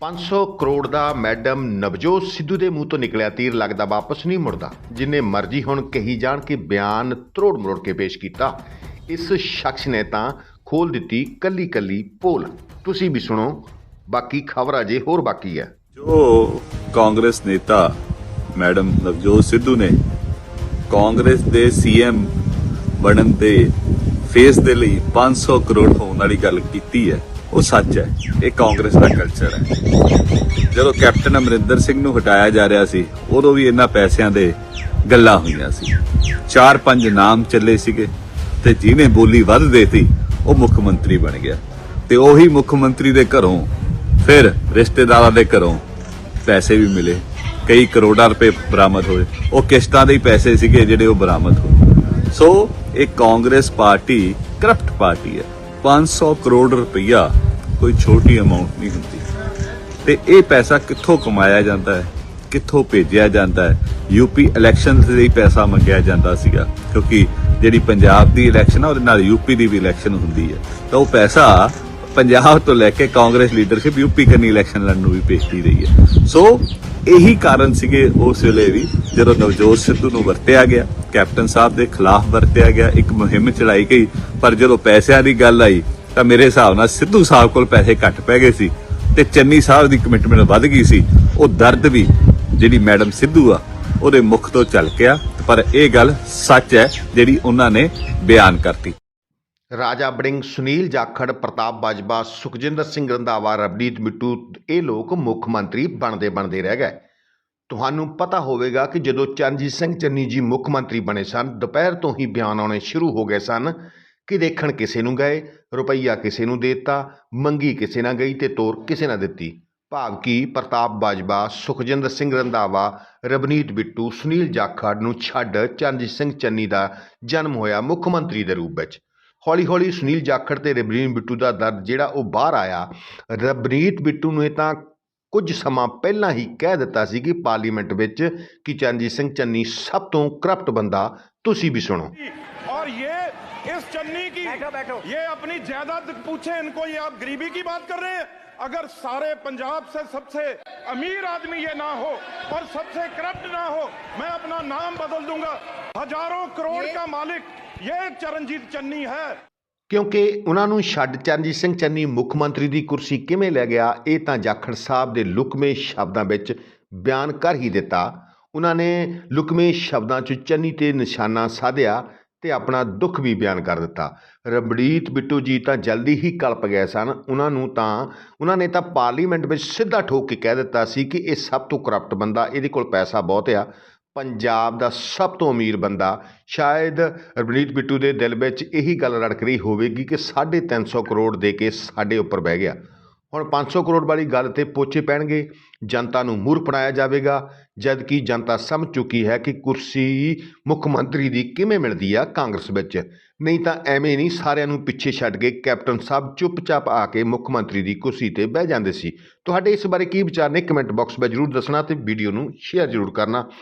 500 ਕਰੋੜ ਦਾ ਮੈਡਮ ਨਵਜੋਤ ਸਿੱਧੂ ਦੇ ਮੂੰਹ ਤੋਂ ਨਿਕਲਿਆ ਤੀਰ ਲੱਗਦਾ ਵਾਪਸ ਨਹੀਂ ਮੁੜਦਾ। ਜਿੰਨੇ ਮਰਜ਼ੀ ਹੁਣ ਕਹੀ ਜਾਣ ਕਿ ਬਿਆਨ ਤਰੋੜ ਮਰੋੜ ਕੇ ਪੇਸ਼ ਕੀਤਾ। ਇਸ ਸ਼ਖਸ ਨੇ ਤਾਂ ਖੋਲ ਦਿੱਤੀ ਕੱਲੀ ਕੱਲੀ ਪੋਲ। ਤੁਸੀਂ ਵੀ ਸੁਣੋ, ਬਾਕੀ ਖਬਰ ਅਜੇ ਹੋਰ ਬਾਕੀ ਹੈ। ਜੋ ਕਾਂਗਰਸ ਨੇਤਾ ਮੈਡਮ ਨਵਜੋਤ ਸਿੱਧੂ ਨੇ ਕਾਂਗਰਸ ਦੇ ਸੀਐਮ ਬਣਨ ਦੇ ਫੇਸ ਦੇ ਲਈ 500 ਕਰੋੜ ਹੋਣ ਵਾਲੀ ਗੱਲ ਕੀਤੀ ਹੈ। ਉਹ ਸੱਚ ਹੈ, ਇਹ ਕਾਂਗਰਸ ਦਾ ਕਲਚਰ ਹੈ। ਜਦੋਂ ਕੈਪਟਨ ਅਮਰਿੰਦਰ ਸਿੰਘ ਨੂੰ ਹਟਾਇਆ ਜਾ ਰਿਹਾ ਸੀ, ਉਦੋਂ ਵੀ ਇਹਨਾਂ ਪੈਸਿਆਂ ਦੇ ਗੱਲਾਂ ਹੋਈਆਂ ਸੀ। ਚਾਰ ਪੰਜ ਨਾਮ ਚੱਲੇ ਸੀਗੇ ਤੇ ਜਿਹਨੇ ਬੋਲੀ ਵੱਧ ਦੇਤੀ, ਉਹ ਮੁੱਖ ਮੰਤਰੀ ਬਣ ਗਿਆ। ਤੇ ਉਹੀ ਮੁੱਖ ਮੰਤਰੀ ਦੇ ਘਰੋਂ, ਫਿਰ ਰਿਸ਼ਤੇਦਾਰਾਂ ਦੇ ਘਰੋਂ ਪੈਸੇ ਵੀ ਮਿਲੇ। ਕਈ ਕਰੋੜਾਂ ਰੁਪਏ ਬਰਾਮਦ ਹੋਏ। ਉਹ ਕਿਸ਼ਤਾਂ ਦੇ ਹੀ ਪੈਸੇ ਸੀਗੇ ਜਿਹੜੇ ਉਹ ਬਰਾਮਦ ਹੋਏ। ਸੋ, ਇਹ ਕਾਂਗਰਸ ਪਾਰਟੀ ਕਰਪਟ ਪਾਰਟੀ ਹੈ। 500 ਕਰੋੜ ਰੁਪਈਆ ਕੋਈ ਛੋਟੀ ਅਮਾਉਂਟ ਨਹੀਂ ਹੁੰਦੀ। ਤੇ ਇਹ ਪੈਸਾ ਕਿੱਥੋਂ ਕਮਾਇਆ ਜਾਂਦਾ ਹੈ? ਕਿੱਥੋਂ ਭੇਜਿਆ ਜਾਂਦਾ ਹੈ? ਯੂਪੀ ਇਲੈਕਸ਼ਨ ਦੇ ਲਈ ਪੈਸਾ ਮੰਗਿਆ ਜਾਂਦਾ ਸੀਗਾ, ਕਿਉਂਕਿ ਜਿਹੜੀ ਪੰਜਾਬ ਦੀ ਇਲੈਕਸ਼ਨ ਆ, ਉਹਦੇ ਨਾਲ ਯੂਪੀ ਦੀ ਵੀ ਇਲੈਕਸ਼ਨ ਹੁੰਦੀ ਹੈ। ਤਾਂ ਉਹ ਪੈਸਾ ਪੰਜਾਬ ਤੋਂ ਲੈ ਕੇ ਕਾਂਗਰਸ ਲੀਡਰਸ਼ਿਪ ਯੂਪੀ ਕਰਨੀ ਇਲੈਕਸ਼ਨ ਲੜਨ ਨੂੰ ਵੀ ਭੇਜਦੀ ਰਹੀ ਹੈ। ਸੋ ਇਹੀ ਕਾਰਨ ਸੀਗੇ ਉਸ ਵੇਲੇ ਵੀ ਜਦੋਂ ਨਵਜੋਤ ਸਿੱਧੂ ਨੂੰ ਵਰਤਿਆ ਗਿਆ। ਕੈਪਟਨ ਸਾਹਿਬ ਦੇ ਖਿਲਾਫ ਵਰਤਿਆ ਗਿਆ, ਇੱਕ ਮੁਹਿੰਮ ਚਲਾਈ ਗਈ, ਪਰ ਜਦੋਂ ਪੈਸਿਆਂ ਦੀ ਗੱਲ ਆਈ, ਤਾਂ ਮੇਰੇ ਹਿਸਾਬ ਨਾਲ ਸਿੱਧੂ ਸਾਹਿਬ ਕੋਲ ਪੈਸੇ ਘੱਟ ਪੈ ਗਏ ਸੀ ਤੇ ਚੰਨੀ ਸਾਹਿਬ ਦੀ ਕਮਿਟਮੈਂਟ ਵੱਧ ਗਈ ਸੀ। ਉਹ ਦਰਦ ਵੀ ਜਿਹੜੀ ਮੈਡਮ ਸਿੱਧੂ ਆ, ਉਹਦੇ ਮੁਖ ਤੋਂ ਝਲਕਿਆ, ਪਰ ਇਹ ਗੱਲ ਸੱਚ ਹੈ ਜਿਹੜੀ ਉਹਨਾਂ ਨੇ ਬਿਆਨ ਕਰਤੀ। ਰਾਜਾ ਬੜਿੰਗ ਸੁਨੀਲ ਜਾਖੜ, ਪ੍ਰਤਾਪ ਬਾਜਵਾ, ਸੁਖਜਿੰਦਰ ਸਿੰਘ ਰੰਧਾਵਾ, ਰਵਨੀਤ ਮਿੱਟੂ, ਇਹ ਲੋਕ ਮੁੱਖ ਮੰਤਰੀ ਬਣਦੇ ਬਣਦੇ ਰਹਿ ਗਏ। ਤੁਹਾਨੂੰ ਪਤਾ ਹੋਵੇਗਾ ਕਿ ਜਦੋਂ ਚਰਨਜੀਤ ਸਿੰਘ ਚੰਨੀ ਜੀ ਮੁੱਖ ਮੰਤਰੀ ਬਣੇ ਸਨ, ਦੁਪਹਿਰ ਤੋਂ ਹੀ ਬਿਆਨ ਆਉਣੇ ਸ਼ੁਰੂ ਹੋ ਗਏ ਸਨ ਕਿ ਦੇਖਣ ਕਿਸੇ ਨੂੰ ਗਏ, ਰੁਪਈਆ ਕਿਸੇ ਨੂੰ ਦਿੱਤਾ, ਮੰਗੀ ਕਿਸੇ ਨਾਲ ਗਈ ਤੇ ਤੋਰ ਕਿਸੇ ਨਾਲ ਦਿੱਤੀ। ਭਾਵ ਕਿ ਪ੍ਰਤਾਪ ਬਾਜਵਾ, ਸੁਖਜਿੰਦਰ ਸਿੰਘ ਰੰਧਾਵਾ, ਰਵਨੀਤ ਬਿੱਟੂ, ਸੁਨੀਲ ਜਾਖੜ ਨੂੰ ਛੱਡ ਚਰਨਜੀਤ ਸਿੰਘ ਚੰਨੀ ਦਾ ਜਨਮ ਹੋਇਆ ਮੁੱਖ ਮੰਤਰੀ ਦੇ ਰੂਪ ਵਿੱਚ। ਹੌਲੀ ਹੌਲੀ ਸੁਨੀਲ ਜਾਖੜ ਤੇ ਰਵਨੀਤ ਬਿੱਟੂ ਦਾ ਦਰਦ ਜਿਹੜਾ ਉਹ ਬਾਹਰ ਆਇਆ, ਰਵਨੀਤ ਬਿੱਟੂ ਨੇ ਤਾਂ ਕੁਝ ਸਮਾਂ ਪਹਿਲਾਂ ਹੀ ਕਹਿ ਦਿੱਤਾ ਸੀ ਕਿ ਪਾਰਲੀਮੈਂਟ ਵਿੱਚ ਕਿ ਚਰਨਜੀਤ ਸਿੰਘ ਚੰਨੀ ਸਭ ਤੋਂ ਕਰਪਟ ਬੰਦਾ ਤੁਸੀਂ ਵੀ ਸੁਣੋ और ये इस चन्नी की बैठो, बैठो। ये अपनी जायदाद पूछे इनको ये आप गरीबी की बात कर रहे हैं अगर सारे पंजाब से सबसे अमीर आदमी ये ना हो और सबसे करप्ट ना हो मैं अपना नाम बदल दूंगा हजारों करोड़ का मालिक ये चरणजीत चन्नी है ਕਿਉਂਕਿ ਉਹਨਾਂ ਨੂੰ ਛੱਡ ਚਰਨਜੀਤ ਸਿੰਘ ਚੰਨੀ ਮੁੱਖ ਮੰਤਰੀ ਦੀ ਕੁਰਸੀ ਕਿਵੇਂ ਲੈ ਗਿਆ, ਇਹ ਤਾਂ ਜਾਖੜ ਸਾਹਿਬ ਦੇ ਲੁਕਵੇਂ ਸ਼ਬਦਾਂ ਵਿੱਚ ਬਿਆਨ ਕਰ ਹੀ ਦਿੱਤਾ। ਉਹਨਾਂ ਨੇ ਲੁਕਵੇਂ ਸ਼ਬਦਾਂ 'ਚ ਚੰਨੀ ਤੇ ਨਿਸ਼ਾਨਾ ਸਾਧਿਆ ਤੇ ਆਪਣਾ ਦੁੱਖ ਵੀ ਬਿਆਨ ਕਰ ਦਿੱਤਾ। ਰਬੜੀਤ ਬਿੱਟੂ ਜੀ ਤਾਂ ਜਲਦੀ ਹੀ ਕਲਪ ਗਏ ਸਨ। ਉਹਨਾਂ ਨੂੰ ਤਾਂ, ਉਹਨਾਂ ਨੇ ਤਾਂ ਪਾਰਲੀਮੈਂਟ ਵਿੱਚ ਸਿੱਧਾ ਠੋਕ ਕੇ ਕਹਿ ਦਿੱਤਾ ਸੀ ਕਿ ਇਹ ਸਭ ਤੋਂ ਕਰਪਟ ਬੰਦਾ, ਇਹਦੇ ਕੋਲ ਪੈਸਾ ਬਹੁਤ ਆ। ਪੰਜਾਬ ਦਾ ਸਭ ਤੋਂ ਅਮੀਰ ਬੰਦਾ, ਸ਼ਾਇਦ ਰਵਨੀਤ ਬਿੱਟੂ ਦੇ ਦਿਲ ਵਿੱਚ ਇਹੀ ਗੱਲ ਰੜਕ ਰਹੀ ਹੋਵੇਗੀ ਕਿ 350 ਕਰੋੜ ਦੇ ਕੇ ਸਾਡੇ ਉੱਪਰ ਬਹਿ ਗਿਆ। ਹੁਣ 500 ਕਰੋੜ ਵਾਲੀ ਗੱਲ ਤੇ ਪੋਚੇ ਪੈਣਗੇ, ਜਨਤਾ ਨੂੰ ਮੂਰਖ ਬਣਾਇਆ ਜਾਵੇਗਾ ਜਦ ਕਿ ਜਨਤਾ ਸਮਝ ਚੁੱਕੀ ਹੈ ਕਿ ਕੁਰਸੀ ਮੁੱਖ ਮੰਤਰੀ ਦੀ ਕਿਵੇਂ ਮਿਲਦੀ ਆ ਕਾਂਗਰਸ ਵਿੱਚ। ਨਹੀਂ ਤਾਂ ਐਵੇਂ ਨਹੀਂ ਸਾਰਿਆਂ ਨੂੰ ਪਿੱਛੇ ਛੱਡ ਕੇ ਕੈਪਟਨ ਸਾਹਿਬ ਚੁੱਪਚਾਪ ਆ ਕੇ ਮੁੱਖ ਮੰਤਰੀ ਦੀ ਕੁਰਸੀ ਤੇ ਬਹਿ ਜਾਂਦੇ ਸੀ। ਤੁਹਾਡੇ ਇਸ ਬਾਰੇ ਕੀ ਵਿਚਾਰ ਨੇ ਕਮੈਂਟ ਬਾਕਸ ਵਿੱਚ ਜਰੂਰ ਦੱਸਣਾ ਤੇ ਵੀਡੀਓ ਨੂੰ ਸ਼ੇਅਰ ਜਰੂਰ ਕਰਨਾ।